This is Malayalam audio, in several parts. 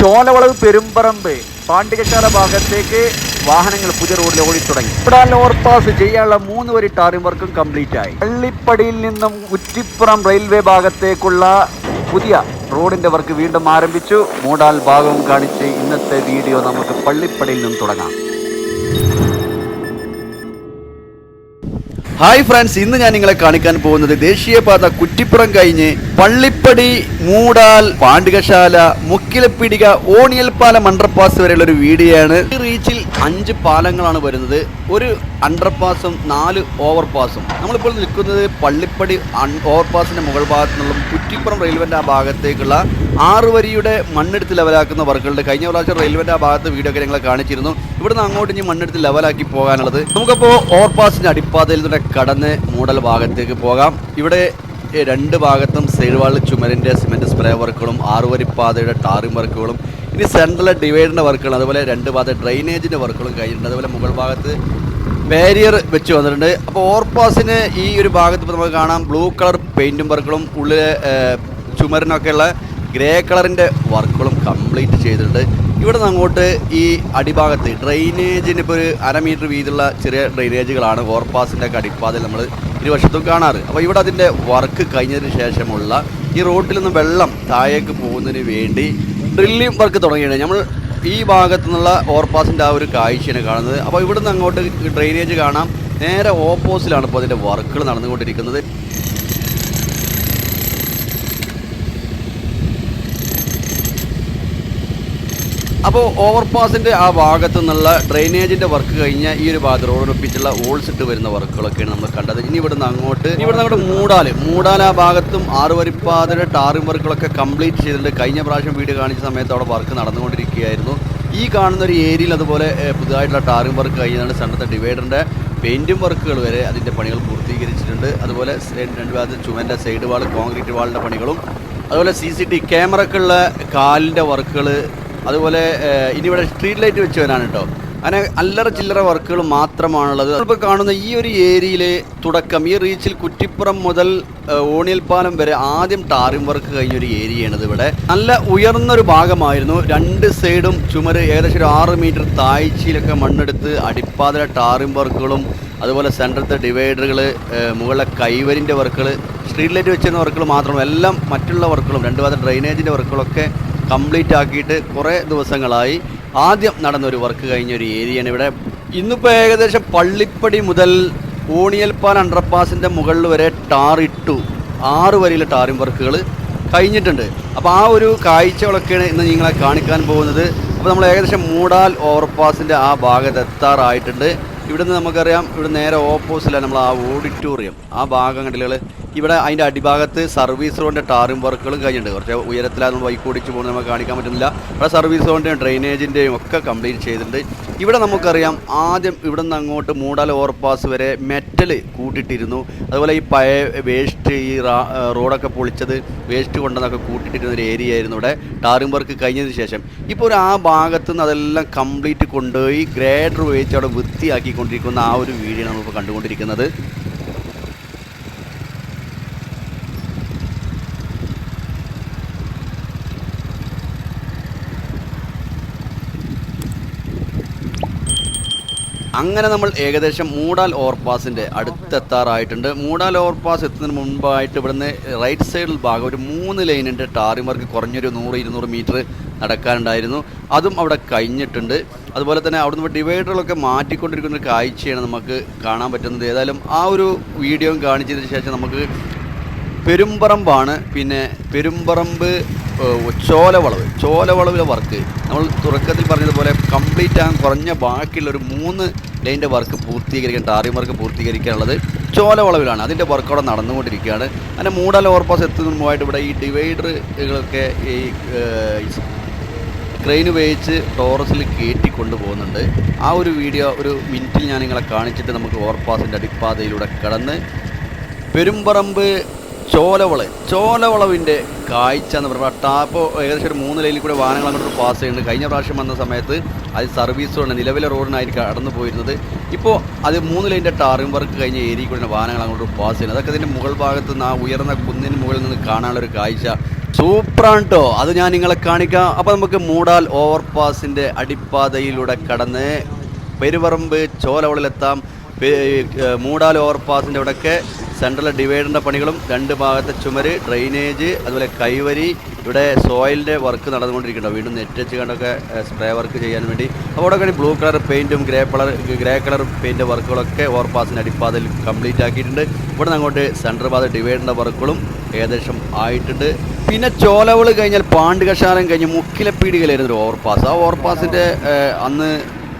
ചോലവളവ് പെരുമ്പറമ്പ് പാണ്ഡികശാല ഭാഗത്തേക്ക് വാഹനങ്ങൾ പുതിയ റോഡിൽ ഓടിത്തുടങ്ങി. ഇവിടെ ഓവർപാസ് ചെയ്യാനുള്ള മൂന്ന് വരി ടാറിംഗ് വർക്കും കംപ്ലീറ്റ് ആയി പള്ളിപ്പടിയിൽ നിന്നും കുറ്റിപ്പുറം റെയിൽവേ ഭാഗത്തേക്കുള്ള പുതിയ റോഡിന്റെ വർക്ക് വീണ്ടും ആരംഭിച്ചു. മൂടാൽ ഭാഗവും കാണിച്ച് ഇന്നത്തെ വീഡിയോ നമുക്ക് പള്ളിപ്പടിയിൽ നിന്നും തുടങ്ങാം. ഹായ് ഫ്രണ്ട്സ് ഇന്ന് ഞാൻ നിങ്ങളെ കാണിക്കാൻ പോകുന്നത് ദേശീയപാത കുറ്റിപ്പുറം കഴിഞ്ഞ് പള്ളിപ്പടി മൂടാൽ പാണ്ഡികശാല മുക്കിലപ്പിടിക ഓണിയൽപാലം അണ്ടർപാസ് വരെയുള്ള ഒരു വീഡിയോ ആണ് ഈ റീച്ചിൽ അഞ്ച് പാലങ്ങളാണ് വരുന്നത്. ഒരു അണ്ടർപാസും നാല് ഓവർപാസും നമ്മളിപ്പോൾ നിൽക്കുന്നത് പള്ളിപ്പടി ഓവർപാസിന്റെ മുകൾ ഭാഗത്തു നിന്നും കുറ്റിപ്പുറം റെയിൽവേന്റെ ആ ഭാഗത്തേക്കുള്ള ആറ് വരിയുടെ മണ്ണെടുത്ത് ലെവലാക്കുന്ന വർക്കുകളുടെ കഴിഞ്ഞ പ്രാവശ്യം റെയിൽവേന്റെ ആ ഭാഗത്ത് വീഡിയോ ഒക്കെ ഞങ്ങൾ കാണിച്ചിരുന്നു. ഇവിടുന്ന് അങ്ങോട്ട് ഇനി മണ്ണെടുത്ത് ലെവലാക്കി പോകാനുള്ളത്. നമുക്കപ്പോൾ ഓവർപാസിന്റെ അടിപ്പാതയിൽ നിന്നുള്ള കടന്ന് മൂടൽ ഭാഗത്തേക്ക് പോകാം. ഇവിടെ രണ്ട് ഭാഗത്തും സൈഡ് വാളിൽ ചുമരിന്റെ സിമെന്റ് സ്പ്രേ വർക്കുകളും ആറുവരിപ്പാതയുടെ ടാറിംഗ് വർക്കുകളും ഇനി സെൻട്രൽ ഡിവൈഡറിന്റെ വർക്കുകൾ അതുപോലെ രണ്ട് ഭാഗത്ത് ഡ്രൈനേജിന്റെ വർക്കുകളും കഴിഞ്ഞിട്ടുണ്ട്. അതുപോലെ മുകൾ ഭാഗത്ത് ബാരിയർ വെച്ച് വന്നിട്ടുണ്ട്. അപ്പോൾ ഓവർപാസിന് ഈ ഒരു ഭാഗത്ത് ഇപ്പോൾ നമുക്ക് കാണാം ബ്ലൂ കളർ പെയിന്റും വർക്കുകളും ഉള്ളിൽ ചുമരിനൊക്കെയുള്ള ഗ്രേ കളറിന്റെ വർക്കുകളും കംപ്ലീറ്റ് ചെയ്തിട്ടുണ്ട്. ഇവിടെ നിന്ന് അങ്ങോട്ട് ഈ അടിഭാഗത്ത് ഡ്രെയിനേജിന് ഇപ്പോൾ ഒരു അര മീറ്റർ വീതിയുള്ള ചെറിയ ഡ്രെയിനേജുകളാണ് ഓവർപാസിന്റെ ഒക്കെ അടിപ്പാതിൽ നമ്മൾ ഇരുവശത്തും കാണാറ്. അപ്പോൾ ഇവിടെ അതിന്റെ വർക്ക് കഴിഞ്ഞതിന് ശേഷമുള്ള ഈ റോട്ടിൽ നിന്ന് വെള്ളം താഴേക്ക് പോകുന്നതിന് വേണ്ടി ഡ്രില്ലിംഗ് വർക്ക് തുടങ്ങിയിട്ടുണ്ട്. നമ്മൾ ഈ ഭാഗത്തു നിന്നുള്ള ഓവർപാസിന്റെ ആ ഒരു കാഴ്ചയാണ് കാണുന്നത്. അപ്പോൾ ഇവിടുന്ന് അങ്ങോട്ട് ഡ്രെയിനേജ് കാണാം. നേരെ ഓപ്പോസിലാണ് ഇപ്പോൾ അതിന്റെ വർക്കുകൾ നടന്നുകൊണ്ടിരിക്കുന്നത്. അപ്പോൾ ഓവർപാസിന്റെ ആ ഭാഗത്തു നിന്നുള്ള ഡ്രെയിനേജിന്റെ വർക്ക് കഴിഞ്ഞ ഈ ഒരു ഭാഗത്ത് റോഡൊപ്പിച്ചുള്ള ഓൾസ് ഇട്ട് വരുന്ന വർക്കുകളൊക്കെയാണ് നമ്മൾ കണ്ടത്. ഇനി ഇവിടുന്ന് അങ്ങോട്ട് ഇവിടുന്ന് അങ്ങോട്ട് മൂടാൽ മൂടാൽ ആ ഭാഗത്തും ആറുവരിപ്പാതയുടെ ടാറിംഗ് വർക്കുകളൊക്കെ കംപ്ലീറ്റ് ചെയ്തിട്ടുണ്ട്. കഴിഞ്ഞ പ്രാവശ്യം വീട് കാണിച്ച സമയത്ത് അവിടെ വർക്ക് നടന്നുകൊണ്ടിരിക്കുകയായിരുന്നു. ഈ കാണുന്ന ഒരു ഏരിയയിൽ അതുപോലെ പുതുതായിട്ടുള്ള ടാറിംഗ് വർക്ക് കഴിഞ്ഞതാണ് സ്ഥലത്തെ ഡിവൈഡറിന്റെ പെയിന്റും വർക്കുകൾ വരെ അതിന്റെ പണികൾ പൂർത്തീകരിച്ചിട്ടുണ്ട്. അതുപോലെ രണ്ട് ഭാഗത്ത് ചുമന്റെ സൈഡ് വാൾ കോൺക്രീറ്റ് വാളിന്റെ പണികളും അതുപോലെ സി സി ടി ക്യാമറക്കുള്ള കാലിന്റെ വർക്കുകൾ അതുപോലെ ഇനി ഇവിടെ സ്ട്രീറ്റ് ലൈറ്റ് വെച്ച് വരാൻ കേട്ടോ അങ്ങനെ അല്ലറ ചില്ലറ വർക്കുകൾ മാത്രമാണുള്ളത്. ഇപ്പോൾ കാണുന്ന ഈ ഒരു ഏരിയയിലെ തുടക്കം ഈ റീച്ചിൽ കുറ്റിപ്പുറം മുതൽ ഓണിയൽപ്പാലം വരെ ആദ്യം ടാറിംഗ് വർക്ക് കഴിഞ്ഞൊരു ഏരിയയാണിത് ഇവിടെ. നല്ല ഉയർന്നൊരു ഭാഗമായിരുന്നു. രണ്ട് സൈഡും ചുമര് ഏകദേശം ഒരു ആറ് മീറ്റർ താഴ്ചയിലൊക്കെ മണ്ണെടുത്ത് അടിപ്പാതിലെ ടാറിംഗ് വർക്കുകളും അതുപോലെ സെന്ററത്തെ ഡിവൈഡറുകൾ മുകളിലെ കൈവരിന്റെ വർക്കുകൾ സ്ട്രീറ്റ് ലൈറ്റ് വെച്ചിരുന്ന വർക്കുകൾ മാത്രമല്ല എല്ലാം മറ്റുള്ള വർക്കുകളും രണ്ട് ഭാഗത്തെ ഡ്രൈനേജിന്റെ വർക്കുകളൊക്കെ കംപ്ലീറ്റ് ആക്കിയിട്ട് കുറേ ദിവസങ്ങളായി ആദ്യം നടന്നൊരു വർക്ക് കഴിഞ്ഞ ഒരു ഏരിയയാണ് ഇവിടെ. ഇന്നിപ്പോൾ ഏകദേശം പള്ളിപ്പടി മുതൽ ഊണിയൽപ്പാൻ അണ്ടർപാസിന്റെ മുകളിൽ വരെ ടാർ ഇട്ടു. ആറ് വരിയിലെ ടാറിംഗ് വർക്കുകൾ കഴിഞ്ഞിട്ടുണ്ട്. അപ്പോൾ ആ ഒരു കാഴ്ചകളൊക്കെയാണ് ഇന്ന് നിങ്ങളെ കാണിക്കാൻ പോകുന്നത്. അപ്പോൾ നമ്മൾ ഏകദേശം മൂടാൽ ഓവർപാസിന്റെ ആ ഭാഗത്ത് എത്താറായിട്ടുണ്ട്. ഇവിടുന്ന് നമുക്കറിയാം ഇവിടെ നേരെ ഓപ്പോസിലാണ് നമ്മൾ ആ ഓഡിറ്റോറിയം. ആ ഭാഗം കണ്ടില്ല ഇവിടെ അതിന്റെ അടിഭാഗത്ത് സർവീസ് റോഡിന്റെ ടാറും വർക്കുകളും കഴിഞ്ഞിട്ടുണ്ട്. കുറച്ച് ഉയരത്തിലാണ് ബൈക്ക് ഓടിച്ച് പോകുന്നത് നമുക്ക് കാണിക്കാൻ പറ്റുന്നില്ല. ഇവിടെ സർവീസ് റോഡിന്റെയും ഡ്രെയിനേജിന്റെയും ഒക്കെ കംപ്ലീറ്റ് ചെയ്തിട്ടുണ്ട്. ഇവിടെ നമുക്കറിയാം ആദ്യം ഇവിടെ നിന്ന് അങ്ങോട്ട് മൂടാൽ ഓവർപാസ് വരെ മെറ്റൽ കൂട്ടിയിട്ടിരുന്നു അതുപോലെ ഈ പഴയ വേസ്റ്റ് ഈ റോഡൊക്കെ പൊളിച്ചത് വേസ്റ്റ് കൊണ്ടെന്നൊക്കെ കൂട്ടിയിട്ടിരുന്ന ഒരു ഏരിയ ആയിരുന്നു ഇവിടെ. ടാറിംഗ് വർക്ക് കഴിഞ്ഞതിന് ശേഷം. ഇപ്പോൾ ഒരു ആ ഭാഗത്തു നിന്ന് അതെല്ലാം കംപ്ലീറ്റ് കൊണ്ടുപോയി ഗ്രേഡർ ഉപയോഗിച്ച് അവിടെ വൃത്തിയാക്കിക്കൊണ്ടിരിക്കുന്ന ആ ഒരു വീഡിയോ നമ്മളിപ്പോൾ കണ്ടുകൊണ്ടിരിക്കുന്നത്. അങ്ങനെ നമ്മൾ ഏകദേശം മൂടാൽ ഓവർപാസിന്റെ അടുത്തെത്താറായിട്ടുണ്ട്. മൂടാൽ ഓവർപാസ് എത്തുന്നതിന് മുമ്പായിട്ട് ഇവിടുന്ന് റൈറ്റ് സൈഡിൽ ഭാഗം ഒരു മൂന്ന് ലൈനിന്റെ ടാറിമാർക്ക് കുറഞ്ഞൊരു നൂറ് ഇരുന്നൂറ് മീറ്റർ നടക്കാനുണ്ടായിരുന്നു. അതും അവിടെ കഴിഞ്ഞിട്ടുണ്ട്. അതുപോലെ തന്നെ അവിടുന്ന് ഡിവൈഡറുകളൊക്കെ മാറ്റിക്കൊണ്ടിരിക്കുന്ന ഒരു കാഴ്ചയാണ് നമുക്ക് കാണാൻ പറ്റുന്നത്. ഏതായാലും ആ ഒരു വീഡിയോ കാണിച്ചതിന് ശേഷം നമുക്ക് പെരുമ്പറമ്പാണ്. പിന്നെ പെരുമ്പറമ്പ് ചോലവളവ് ചോലവളവിലെ വർക്ക്. നമ്മൾ തുറക്കത്തിൽ പറഞ്ഞതുപോലെ കംപ്ലീറ്റ് ആകാൻ കുറഞ്ഞ ബാക്കിയുള്ള ഒരു മൂന്ന് ലൈന്റെ വർക്ക് പൂർത്തീകരിക്കാൻ ടാറിംഗ് വർക്ക് പൂർത്തീകരിക്കാനുള്ളത് ചോലവളവിലാണ്. അതിന്റെ വർക്ക് അവിടെ നടന്നുകൊണ്ടിരിക്കുകയാണ്. അങ്ങനെ മൂടൽ ഓവർപാസ് എത്തുന്നതിന് മുമ്പായിട്ട് ഇവിടെ ഈ ഡിവൈഡറുകളൊക്കെ ഈ ക്രെയിൻ ഉപയോഗിച്ച് ടോറസിൽ കയറ്റി കൊണ്ടുപോകുന്നുണ്ട്. ആ ഒരു വീഡിയോ ഒരു മിനിറ്റിൽ ഞാൻ നിങ്ങളെ കാണിച്ചിട്ട് നമുക്ക് ഓവർപാസിന്റെ അടിപ്പാതയിലൂടെ കടന്ന് പെരുമ്പറമ്പ് ചോലവള. ചോലവളവിന്റെ കാഴ്ച എന്ന് പറയുമ്പോൾ ടാപ്പ് ഏകദേശം ഒരു മൂന്ന് ലൈനിൽ കൂടെ വാഹനങ്ങൾ അങ്ങോട്ട് പാസ് ചെയ്യുന്നുണ്ട്. കഴിഞ്ഞ പ്രാവശ്യം വന്ന സമയത്ത് അത് സർവീസ് റോഡ് നിലവിലെ റോഡിനായിരിക്കും കടന്നു പോയിരുന്നത്. ഇപ്പോൾ അത് മൂന്ന് ലൈന്റെ ടാറിംഗ് വർക്ക് കഴിഞ്ഞ ഏരിയ കൂടെ വാഹനങ്ങൾ അങ്ങോട്ട് പാസ് ചെയ്യുന്നത്. അതൊക്കെ ഇതിന്റെ മുകൾ ഭാഗത്ത് നിന്ന് ആ ഉയർന്ന കുന്നിന് മുകളിൽ നിന്ന് കാണാനുള്ള ഒരു കാഴ്ച. കേട്ടോ അത് ഞാൻ നിങ്ങളെ കാണിക്കാം. അപ്പോൾ നമുക്ക് മൂടാൽ ഓവർപാസിന്റെ അടിപ്പാതയിലൂടെ കടന്ന് പെരുവറമ്പ് ചോലവളിലെത്താം. മൂടാൽ ഓവർപാസിന്റെ അവിടെയൊക്കെ സെൻട്രൽ ഡിവൈഡറിന്റെ പണികളും രണ്ട് ഭാഗത്തെ ചുമര് ഡ്രെയിനേജ് അതുപോലെ കൈവരി ഇവിടെ സോയിലിന്റെ വർക്ക് നടന്നുകൊണ്ടിരിക്കുന്നുണ്ട്. വീണ്ടും നെറ്റ് വെച്ച് കണ്ടൊക്കെ സ്പ്രേ വർക്ക് ചെയ്യാൻ വേണ്ടി. അപ്പോൾ അവിടെ blue colour പെയിന്റും grey colour grey colour paint വർക്കുകളൊക്കെ ഓവർപാസിന്റെ അടിപ്പാതയിൽ കംപ്ലീറ്റ് ആക്കിയിട്ടുണ്ട്. ഇവിടെ നിന്ന് അങ്ങോട്ട് സെൻട്രൽ പാത ഡിവൈഡറിന്റെ വർക്കുകളും ഏകദേശം ആയിട്ടുണ്ട്. പിന്നെ ചോലവൾ കഴിഞ്ഞാൽ പാണ്ട് കഷാരം കഴിഞ്ഞ് മുക്കിലപ്പീടികയിലായിരുന്നു ഒരു ഓവർപാസ് ആ ഓവർപാസിന്റെ അന്ന്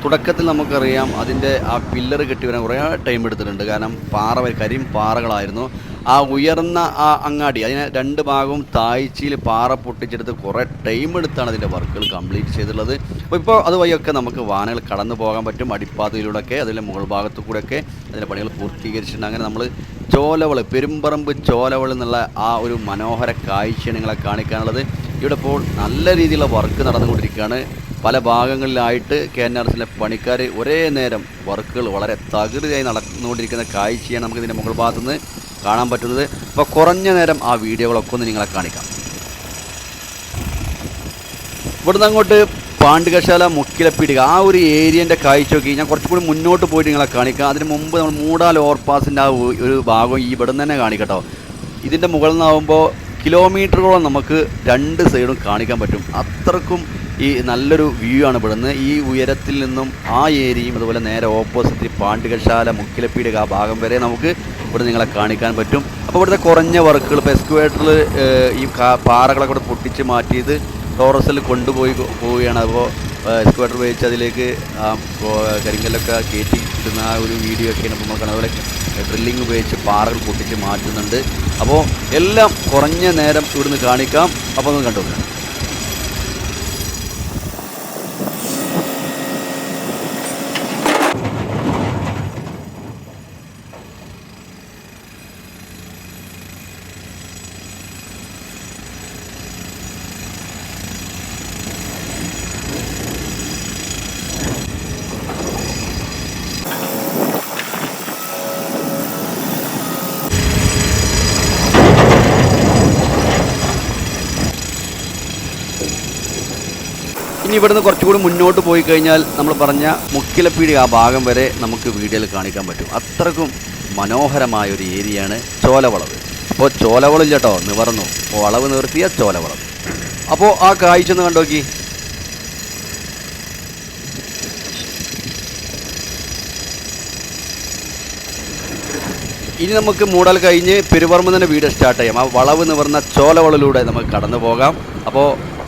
തുടക്കത്തിൽ നമുക്കറിയാം അതിന്റെ ആ പില്ലർ കെട്ടി വരാൻ കുറേ ടൈം എടുത്തിട്ടുണ്ട്. കാരണം പാറ കരിം പാറകളായിരുന്നു. ആ ഉയർന്ന ആ അങ്ങാടി അതിനെ രണ്ട് ഭാഗവും താഴ്ചയിൽ പാറ പൊട്ടിച്ചെടുത്ത് കുറേ ടൈം എടുത്താണ് അതിന്റെ വർക്കുകൾ കംപ്ലീറ്റ് ചെയ്തിട്ടുള്ളത്. അപ്പോൾ ഇപ്പോൾ അതുവഴിയൊക്കെ നമുക്ക് വാനകൾ കടന്നു പോകാൻ പറ്റും. അടിപ്പാതയിലൂടെയൊക്കെ അതിന്റെ മുകൾ ഭാഗത്തു കൂടെയൊക്കെ അതിന്റെ പണികൾ പൂർത്തീകരിച്ചിട്ടുണ്ട്. അങ്ങനെ നമ്മൾ ചോലവൾ പെരുമ്പറമ്പ് ചോലവൾ എന്നുള്ള ആ ഒരു മനോഹര കാഴ്ച നിങ്ങളെ കാണിക്കാനുള്ളത്. ഇവിടെ ഇപ്പോൾ നല്ല രീതിയിലുള്ള വർക്ക് നടന്നുകൊണ്ടിരിക്കുകയാണ്. പല ഭാഗങ്ങളിലായിട്ട് കെ എൻ ആർ എസിലെ പണിക്കാർ ഒരേ നേരം വർക്കുകൾ വളരെ തകൃതിയായി നടന്നുകൊണ്ടിരിക്കുന്ന കാഴ്ചയാണ് നമുക്ക് ഇതിന്റെ മുകൾ ഭാഗത്തുനിന്ന് കാണാൻ പറ്റുന്നത്. അപ്പോൾ കുറഞ്ഞ നേരം ആ വീഡിയോകളൊക്കെ ഒന്ന് നിങ്ങളെ കാണിക്കാം. ഇവിടുന്ന് അങ്ങോട്ട് പാണ്ഡികശാല മുക്കിലപ്പീടിക ആ ഒരു ഏരിയന്റെ നോക്കി ഞാൻ കുറച്ചും കൂടി മുന്നോട്ട് പോയിട്ട് നിങ്ങളെ കാണിക്കാം. അതിന് മുമ്പ് നമ്മൾ മൂടാൽ ഓവർപാസിന്റെ ആ ഒരു ഭാഗം ഈ ഇവിടെ തന്നെ കാണിക്കട്ടോ ഇതിന്റെ മുകളിൽ നിന്നാവുമ്പോൾ കിലോമീറ്ററുകളോളം നമുക്ക് രണ്ട് സൈഡും കാണിക്കാൻ പറ്റും. അത്രക്കും ഈ നല്ലൊരു വ്യൂ ആണ് ഇവിടുന്ന് ഈ ഉയരത്തിൽ നിന്നും ആ ഏരിയയും അതുപോലെ നേരെ ഓപ്പോസിറ്റ് പാണ്ഡികശാല മുക്കിലപ്പീടുക ആ ഭാഗം വരെ നമുക്ക് ഇവിടെ നിങ്ങളെ കാണിക്കാൻ പറ്റും. അപ്പോൾ ഇവിടുത്തെ കുറഞ്ഞ വർക്കുകൾ ഇപ്പോൾ എക്സ്ക്വേറ്ററിൽ ഈ പാറകളൊക്കെ ഇവിടെ പൊട്ടിച്ച് മാറ്റിയത് ടോറസിൽ കൊണ്ടുപോയി പോവുകയാണ്. അപ്പോൾ എക്സ്ക്വേറ്റർ ഉപയോഗിച്ച് അതിലേക്ക് കരിങ്കല്ലൊക്കെ കയറ്റി ഇടുന്ന ആ ഒരു വീഡിയോ ഒക്കെ ഇപ്പോൾ നമുക്ക് അതുപോലെ ഡ്രില്ലിംഗ് ഉപയോഗിച്ച് പാറകൾ പൊട്ടിച്ച് മാറ്റുന്നുണ്ട്. അപ്പോൾ എല്ലാം കുറഞ്ഞ നേരം ഇവിടുന്ന് കാണിക്കാം. അപ്പോൾ ഒന്ന് കണ്ടു ഇനി ഇവിടുന്ന് കുറച്ചുകൂടി മുന്നോട്ട് പോയി കഴിഞ്ഞാൽ നമ്മൾ പറഞ്ഞ മുക്കിലപ്പീടി ആ ഭാഗം വരെ നമുക്ക് വീഡിയോയിൽ കാണിക്കാൻ പറ്റും. അത്രക്കും മനോഹരമായ ഒരു ഏരിയയാണ് ചോലവളവ്. അപ്പോൾ ചോലവളില്ല കേട്ടോ നിവർന്നു. വളവ് നിർത്തിയ ചോലവളവ് അപ്പോൾ ആ കാഴ്ച ഒന്ന് കണ്ടോക്കി. ഇനി നമുക്ക് മൂടൽ കഴിഞ്ഞ് പെരുവർമ്മ തന്നെ വീട് സ്റ്റാർട്ട് ചെയ്യാം. ആ വളവ് നിവർന്ന ചോലവളിലൂടെ നമുക്ക് കടന്നു പോകാം. അപ്പോൾ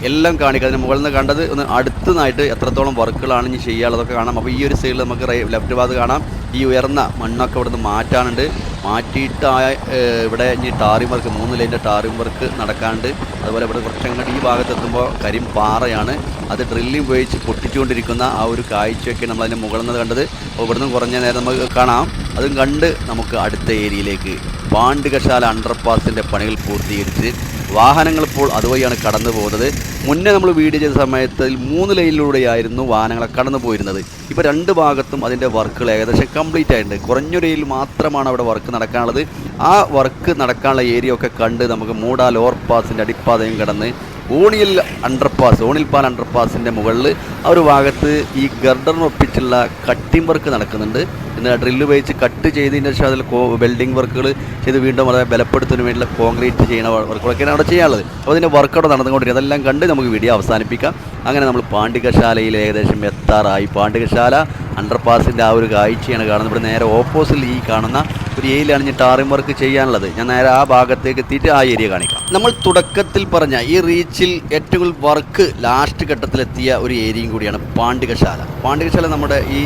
എല്ലാം കാണിക്കുക അതിന് മുകളിൽ നിന്ന് കണ്ടത് ഒന്ന് അടുത്തുനിന്നായിട്ട് എത്രത്തോളം വർക്കുകളാണ് ഇനി ചെയ്യാനുള്ളതൊക്കെ കാണാം. അപ്പോൾ ഈ ഒരു സൈഡിൽ നമുക്ക് ലെഫ്റ്റ് ഭാഗത്ത് കാണാം. ഈ ഉയർന്ന മണ്ണൊക്കെ ഇവിടുന്ന് മാറ്റാനുണ്ട്. മാറ്റിയിട്ട് ആ ഏഹ്, ഇവിടെ ഇനി ടാറിംഗ് വർക്ക് മൂന്ന് ലൈന്റെ ടാറിംഗ് വർക്ക് നടക്കാനുണ്ട്. അതുപോലെ ഇവിടെ കുറച്ചങ്ങോട്ട് ഈ ഭാഗത്തെത്തുമ്പോൾ കരിം പാറയാണ്. അത് ഡ്രില്ലിംഗ് ഉപയോഗിച്ച് പൊട്ടിച്ചുകൊണ്ടിരിക്കുന്ന ആ ഒരു കാഴ്ചയൊക്കെ നമ്മൾ അതിന്റെ മുകളിൽ നിന്ന് കണ്ടത്. അപ്പോൾ ഇവിടുന്ന് കുറഞ്ഞ നേരം നമുക്ക് കാണാം. അതും കണ്ട് നമുക്ക് അടുത്ത ഏരിയയിലേക്ക് പാണ്ഡികശാല അണ്ടർപാസിന്റെ പണികൾ പൂർത്തീകരിച്ച് വാഹനങ്ങൾ ഇപ്പോൾ അതുവഴിയാണ് കടന്നു പോകുന്നത്. മുന്നേ നമ്മൾ വീഡിയോ ചെയ്ത സമയത്ത് മൂന്ന് ലൈനിലൂടെയായിരുന്നു വാഹനങ്ങളെ കടന്നു പോയിരുന്നത്. ഇപ്പോൾ രണ്ട് ഭാഗത്തും അതിന്റെ വർക്കുകൾ ഏകദേശം കംപ്ലീറ്റ് ആയിട്ടുണ്ട്. കുറഞ്ഞൊരു ഏരിയയിൽ മാത്രമാണ് അവിടെ വർക്ക് നടക്കാനുള്ളത്. ആ വർക്ക് നടക്കാനുള്ള ഏരിയ ഒക്കെ കണ്ട് നമുക്ക് മൂടാൽ ഓവർപാസിന്റെ അടിപ്പാതയും കടന്ന് ഓണിയൽ അണ്ടർപാസ് ഓണിൽപാൽ അണ്ടർപാസിന്റെ മുകളിൽ ആ ഒരു ഭാഗത്ത് ഈ ഗർഡറിനൊപ്പിച്ചുള്ള കട്ടിംഗ് വർക്ക് നടക്കുന്നുണ്ട്. ഇന്ന് ഡ്രില്ല് ഉപയോഗിച്ച് കട്ട് ചെയ്തതിന് ശേഷം അതിൽ വെൽഡിംഗ് വർക്കുകൾ ചെയ്ത് വീണ്ടും വളരെ ബലപ്പെടുത്തുന്നതിന് വേണ്ടിയുള്ള കോൺക്രീറ്റ് ചെയ്യുന്ന വർക്കുകളൊക്കെയാണ് അവിടെ ചെയ്യാനുള്ളത്. അപ്പോൾ അതിന്റെ വർക്ക് അവിടെ നടന്നുകൊണ്ടിരിക്കുക അതെല്ലാം കണ്ട് നമുക്ക് വീഡിയോ അവസാനിപ്പിക്കാം. അങ്ങനെ നമ്മൾ പാണ്ഡികശാലയിൽ ഏകദേശം എത്താറായി. പാണ്ഡികശാല അണ്ടർപാസിന്റെ ആ ഒരു കാഴ്ചയാണ് കാണുന്നത്. ഇവിടെ നേരെ ഓപ്പോസിറ്റിൽ ഈ കാണുന്ന ഒരു ഏരിയയിലാണ് ഞാൻ ടാറിംഗ് വർക്ക് ചെയ്യാനുള്ളത്. ഞാൻ നേരെ ആ ഭാഗത്തേക്ക് എത്തിയിട്ട് ആ ഏരിയ കാണിക്കാം. നമ്മൾ തുടക്കത്തിൽ പറഞ്ഞ ഈ റീച്ചിൽ ഏറ്റവും വർക്ക് ലാസ്റ്റ് ഘട്ടത്തിലെത്തിയ ഒരു ഏരിയയും കൂടിയാണ് പാണ്ഡികശാല. പാണ്ഡികശാല നമ്മുടെ ഈ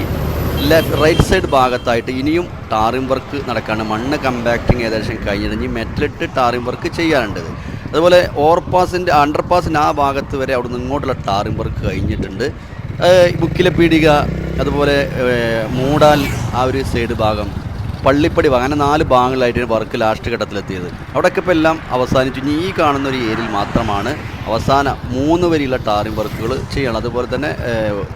ലെഫ്റ്റ് റൈറ്റ് സൈഡ് ഭാഗത്തായിട്ട് ഇനിയും ടാറിംഗ് വർക്ക് നടക്കാണ്. മണ്ണ് കമ്പാക്റ്റിംഗ് ഏകദേശം കഴിഞ്ഞിട്ട് മെറ്റലിട്ട് ടാറിംഗ് വർക്ക് ചെയ്യാനുണ്ട്. അതുപോലെ ഓവർപാസിന്റെ അണ്ടർപാസിന്റെ ആ ഭാഗത്ത് വരെ അവിടെ നിന്ന് ഇങ്ങോട്ടുള്ള ടാറിംഗ് വർക്ക് കഴിഞ്ഞിട്ടുണ്ട്. ബുക്കിലെ പീടിക അതുപോലെ മൂടാൽ ആ ഒരു സൈഡ് ഭാഗം പള്ളിപ്പടി അങ്ങനെ നാല് ഭാഗങ്ങളായിട്ട് വർക്ക് ലാസ്റ്റ് ഘട്ടത്തിലെത്തിയത്. അവിടെയൊക്കെ ഇപ്പോൾ എല്ലാം അവസാനിച്ചു. ഇനി ഈ കാണുന്ന ഒരു ഏരിയയിൽ മാത്രമാണ് അവസാന മൂന്ന് വരിയുള്ള ടാറിംഗ് വർക്കുകൾ ചെയ്യണം അതുപോലെ തന്നെ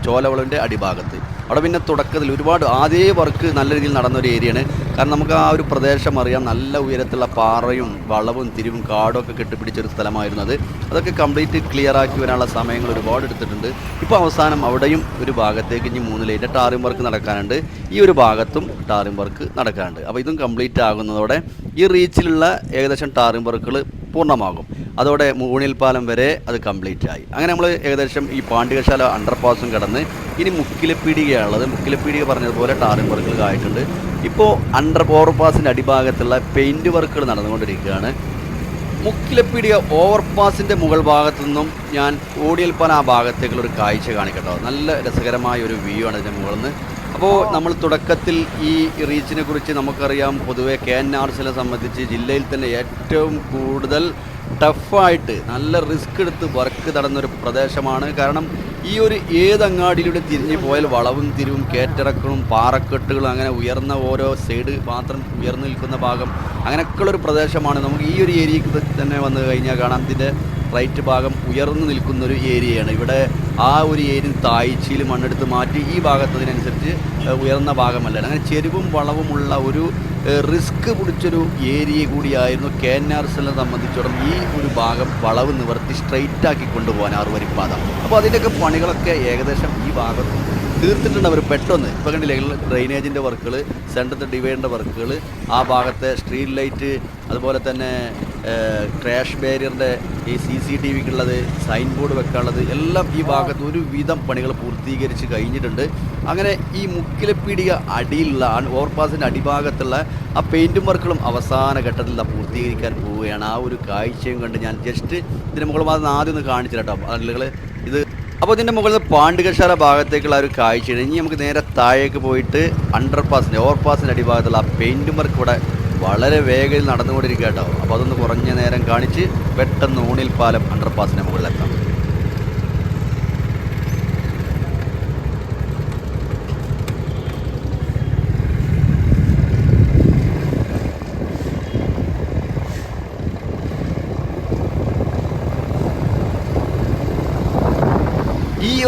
ചോലവളവിന്റെ അടിഭാഗത്ത്. അവിടെ പിന്നെ തുടക്കത്തിൽ ഒരുപാട് ആദ്യ വർക്ക് നല്ല രീതിയിൽ നടന്ന ഒരു ഏരിയയാണ്. കാരണം നമുക്ക് ആ ഒരു പ്രദേശം അറിയാം നല്ല ഉയരത്തുള്ള പാറയും വളവും തിരിവും കാടും ഒക്കെ കെട്ടിപ്പിടിച്ചൊരു സ്ഥലമായിരുന്നു അത്. അതൊക്കെ കംപ്ലീറ്റ് ക്ലിയർ ആക്കി വരാനുള്ള സമയങ്ങൾ ഒരുപാട് എടുത്തിട്ടുണ്ട്. ഇപ്പോൾ അവസാനം അവിടെയും ഒരു ഭാഗത്തേക്ക് ഇനി മൂന്ന് ലൈന്റെ ടാറിംഗ് വർക്ക് നടക്കാനുണ്ട്. ഈ ഒരു ഭാഗത്തും ടാറിംഗ് വർക്ക് നടക്കാനുണ്ട്. അപ്പോൾ ഇതും കംപ്ലീറ്റ് ആകുന്നതോടെ ഈ റീച്ചിലുള്ള ഏകദേശം ടാറിംഗ് വർക്കുകൾ പൂർണമാകും. അതോടെ മൂണിൽ പാലം വരെ അത് കംപ്ലീറ്റ് ആയി അങ്ങനെ നമ്മൾ ഏകദേശം ഈ പാണ്ഡികശാല അണ്ടർപാസും കടന്ന് ഇനി മുക്കിലപ്പീടികയാണുള്ളത്. മുക്കിലപ്പീടിക പറഞ്ഞതുപോലെ ടാറിംഗ് വർക്കുകൾ ആയിട്ടുണ്ട്. ഇപ്പോൾ അണ്ടർ ഓവർപാസിന്റെ അടിഭാഗത്തുള്ള പെയിന്റ് വർക്കുകൾ നടന്നുകൊണ്ടിരിക്കുകയാണ്. മുക്കിലപ്പീടിക ഓവർപാസിന്റെ മുകൾ ഭാഗത്തു നിന്നും ഞാൻ ഓടിയൽപ്പാൻ ആ ഭാഗത്തേക്കുള്ള ഒരു കാഴ്ച കാണിക്കട്ടോ. നല്ല രസകരമായ ഒരു വ്യൂ ആണ് ഇതിന്റെ മുകളിൽ നിന്ന്. അപ്പോൾ നമ്മൾ തുടക്കത്തിൽ ഈ റീച്ചിനെ കുറിച്ച് നമുക്കറിയാം. പൊതുവേ കെ എൻ ആർ സിനെ സംബന്ധിച്ച് ജില്ലയിൽ തന്നെ ഏറ്റവും കൂടുതൽ ടഫായിട്ട് നല്ല റിസ്ക് എടുത്ത് വർക്ക് നടന്നൊരു പ്രദേശമാണ്. കാരണം ഈ ഒരു ഏതങ്ങാടിയിലൂടെ തിരിഞ്ഞു പോയാൽ വളവും തിരിവും കയറ്റിറക്കവും പാറക്കെട്ടുകളും അങ്ങനെ ഉയർന്ന ഓരോ സൈഡ് മാത്രം ഉയർന്നു നിൽക്കുന്ന ഭാഗം അങ്ങനെയൊക്കെയുള്ളൊരു പ്രദേശമാണ്. നമുക്ക് ഈ ഒരു ഏരിയക്ക് തന്നെ വന്നു കഴിഞ്ഞാൽ കാണാം. ഇതിന്റെ റൈറ്റ് ഭാഗം ഉയർന്നു നിൽക്കുന്ന ഒരു ഏരിയയാണ്. ഇവിടെ ആ ഒരു ഏരിയ താഴ്ചയിൽ മണ്ണെടുത്ത് മാറ്റി ഈ ഭാഗത്തതിനനുസരിച്ച് ഉയർന്ന ഭാഗമല്ല. അങ്ങനെ ചെരുവും വളവുമുള്ള ഒരു റിസ്ക് പിടിച്ചൊരു ഏരിയ കൂടിയായിരുന്നു കെ എൻ ആർ എസിനെ സംബന്ധിച്ചിടത്തോളം ഈ ഒരു ഭാഗം വളവ് നിവർത്തി സ്ട്രെയിറ്റാക്കി കൊണ്ടുപോകാൻ ആറുവരിപ്പാത. അപ്പോൾ അതിന്റെയൊക്കെ പണികളൊക്കെ ഏകദേശം ഈ ഭാഗത്ത് തീർത്തിട്ടുണ്ട് അവർ പെട്ടെന്ന്. ഇപ്പോൾ കണ്ടില്ലേ ഡ്രെയിനേജിന്റെ വർക്കുകൾ സെൻട്രത്തെ ഡിവൈഡിന്റെ വർക്കുകൾ ആ ഭാഗത്തെ സ്ട്രീറ്റ് ലൈറ്റ് അതുപോലെ തന്നെ ക്രാഷ് ബാരിയറിന്റെ ഈ സി സി ടി വിക്കുള്ളത് സൈൻ ബോർഡ് വെക്കാനുള്ളത് എല്ലാം ഈ ഭാഗത്ത് ഒരു വിധം പണികൾ പൂർത്തീകരിച്ച് കഴിഞ്ഞിട്ടുണ്ട്. അങ്ങനെ ഈ മുക്കിലപ്പീടിക അടിയിലുള്ള ഓവർപാസിന്റെ അടിഭാഗത്തുള്ള ആ പെയിന്റും വർക്കുകളും അവസാന ഘട്ടത്തിൽ പൂർത്തീകരിക്കാൻ പോവുകയാണ്. ആ ഒരു കാഴ്ചയും കണ്ട് ഞാൻ ജസ്റ്റ് ഇതിന് മുകളിൽ മാത്രം ആദ്യം ഒന്ന് കാണിച്ചു കേട്ടോ ആളുകൾ ഇത് അപ്പോൾ ഇതിന്റെ മുകളിൽ പാണ്ഡികശാല ഭാഗത്തേക്കുള്ള ഒരു കാഴ്ചയാണ്. ഇനി നമുക്ക് നേരെ താഴേക്ക് പോയിട്ട് അണ്ടർ പാസിന്റെ ഓവർ പാസിന്റെ അടിഭാഗത്തുള്ള ആ പെയിന്റും വർക്ക് ഇവിടെ വളരെ വേഗത്തിൽ നടന്നുകൊണ്ടിരിക്കുക കേട്ടോ അപ്പോൾ അതൊന്ന് കുറഞ്ഞ നേരം കാണിച്ച് പെട്ടെന്ന് ഊണിൽ പാലം അണ്ടർപാസിന് മുകളിലെത്താം.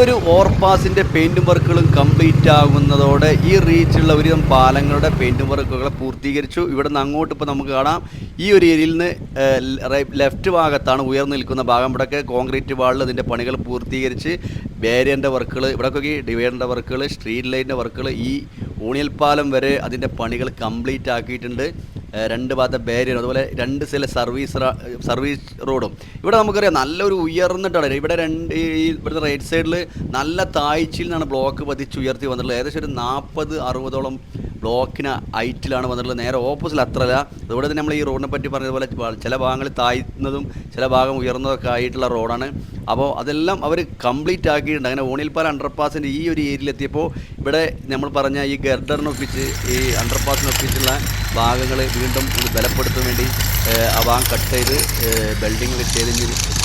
ഒരു ഓവർപാസിന്റെ പെയിന്റ് വർക്കുകളും കംപ്ലീറ്റ് ആകുന്നതോടെ ഈ റീച്ചുള്ള ഒരു പാലങ്ങളുടെ പെയിന്റ് വർക്കുകളെ പൂർത്തീകരിച്ചു. ഇവിടെ നിന്ന് അങ്ങോട്ട് ഇപ്പോൾ നമുക്ക് കാണാം. ഈ ഒരു ഏരിയയിൽ നിന്ന് ലെഫ്റ്റ് ഭാഗത്താണ് ഉയർന്നു നിൽക്കുന്ന ഭാഗം. ഇവിടെയൊക്കെ കോൺക്രീറ്റ് വാളിൽ ഇതിന്റെ പണികൾ പൂർത്തീകരിച്ച് ബാരിയറിന്റെ വർക്കുകൾ ഇവിടെയൊക്കെ ഡിവൈഡറിന്റെ വർക്കുകൾ സ്ട്രീറ്റ് ലൈറ്റിന്റെ വർക്കുകൾ ഈ ഊണിയൽ പാലം വരെ അതിന്റെ പണികൾ കംപ്ലീറ്റ് ആക്കിയിട്ടുണ്ട്. രണ്ട് ഭാഗത്തെ ബാരിയറും അതുപോലെ രണ്ട് സൈഡിലെ സർവീസ് സർവീസ് റോഡും ഇവിടെ നമുക്കറിയാം നല്ലൊരു ഉയർന്നിട്ടാണ് ഇവിടെ രണ്ട് ഈ ഇവിടുത്തെ റൈറ്റ് സൈഡിൽ നല്ല താഴ്ചയിൽ നിന്നാണ് ബ്ലോക്ക് പതിച്ച് ഉയർത്തി വന്നിട്ടുള്ളത്. ഏകദേശം ഒരു നാൽപ്പത് അറുപതോളം ബ്ലോക്കിന് ഹൈറ്റിലാണ് വന്നിട്ടുള്ളത്. നേരെ ഓപ്പോസിറ്റ് അത്രല്ല അതുപോലെ തന്നെ നമ്മൾ ഈ റോഡിനെ പറ്റി പറഞ്ഞതുപോലെ ചില ഭാഗങ്ങൾ താഴ്ന്നതും ചില ഭാഗം ഉയർന്നതൊക്കെ ആയിട്ടുള്ള റോഡാണ് അപ്പോൾ അതെല്ലാം അവർ കംപ്ലീറ്റ് ആക്കിയിട്ടുണ്ട്. അങ്ങനെ ഓണിൽപ്പാല അണ്ടർപാസിന്റെ ഈ ഒരു ഏരിയയിലെത്തിയപ്പോൾ ഇവിടെ നമ്മൾ പറഞ്ഞ ഈ ഗർഡറിനൊപ്പിച്ച് ഈ അണ്ടർപാസിനൊപ്പിച്ചുള്ള ഭാഗങ്ങൾ വീണ്ടും ഒന്ന് ബലപ്പെടുത്താൻ വേണ്ടി ആ ഭാഗം കട്ട് ചെയ്ത് ബിൽഡിംഗ്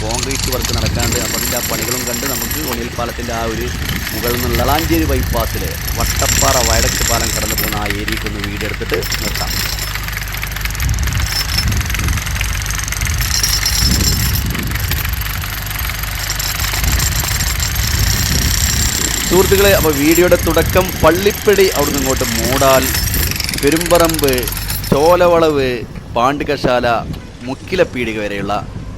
കോൺക്രീറ്റ് വർക്ക് നടക്കാണ്ട് അപ്പം അതിന്റെ ആ പണികളും കണ്ട് നമുക്ക് ഒണിയൽ പാലത്തിന്റെ ആ ഒരു മുകളിൽ നിന്ന് ലളാഞ്ചേരി ബൈപ്പാസിൽ വട്ടപ്പാറ വയടക്ക് പാലം കടന്നു പോകുന്ന ആ ഏരിയയ്ക്കൊന്ന് വീടെടുത്തിട്ട് നിർത്താം. സുഹൃത്തുക്കളെ അപ്പോൾ വീഡിയോയുടെ തുടക്കം പള്ളിപ്പടി അവിടുന്ന് ഇങ്ങോട്ട് മൂടാൽ പെരുമ്പറമ്പ് ചോലവളവ് പാണ്ഡികശാല മുക്കിലപ്പീടിക വരെയുള്ള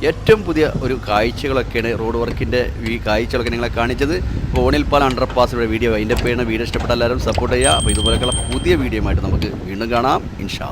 ഏറ്റവും പുതിയ ഒരു കാഴ്ചകളൊക്കെയാണ് റോഡ് വർക്കിന്റെ ഈ കാഴ്ചകളൊക്കെ നിങ്ങളെ കാണിച്ചത്. അപ്പോൾ ഓണിൽപ്പാൽ അണ്ടർപാസിലുള്ള വീഡിയോ അതിന്റെ പേരിന് വീഡിയോ ഇഷ്ടപ്പെട്ട എല്ലാവരും സപ്പോർട്ട് ചെയ്യുക. അപ്പോൾ ഇതുപോലെയൊക്കെയുള്ള പുതിയ വീഡിയോ ആയിട്ട് നമുക്ക് വീണ്ടും കാണാം. ഇൻഷാ